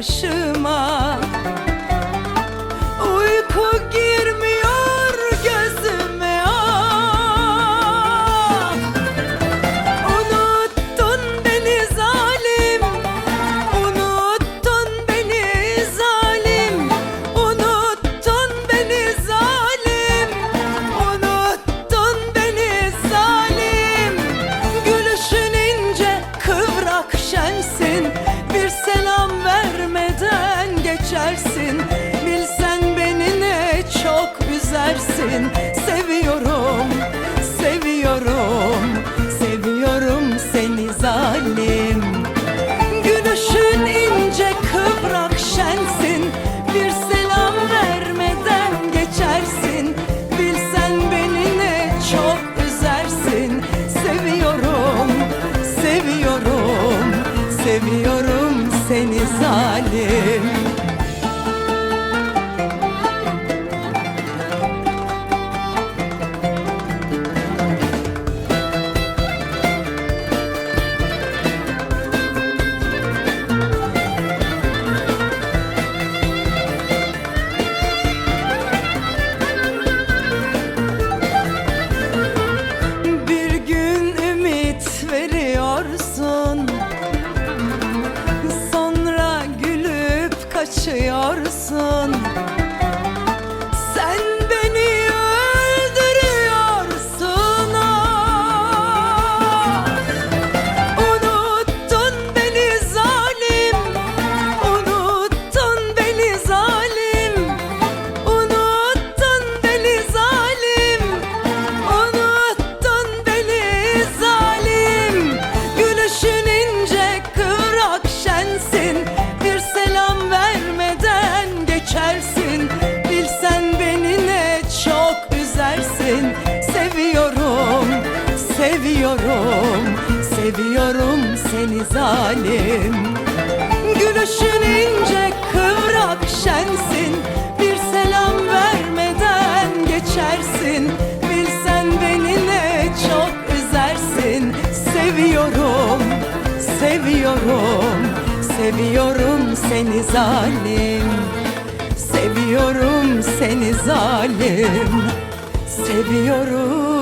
kattı üzersin Seviyorum, seviyorum Seviyorum seni zalim. Gülüşün ince kıvrak şensin. Bir selam vermeden geçersin. Bilsen beni ne çok üzersin. Seviyorum, seviyorum Seviyorum seni zalim veriyorsun. Sonra gülüp kaçıyorsun seviyorum Seviyorum seni zalim. Gülüşün ince kıvrak şensin. Bir selam vermeden geçersin. Bilsen beni ne çok üzersin. Seviyorum, seviyorum Seviyorum seni zalim. Seviyorum seni zalim. Seviyorum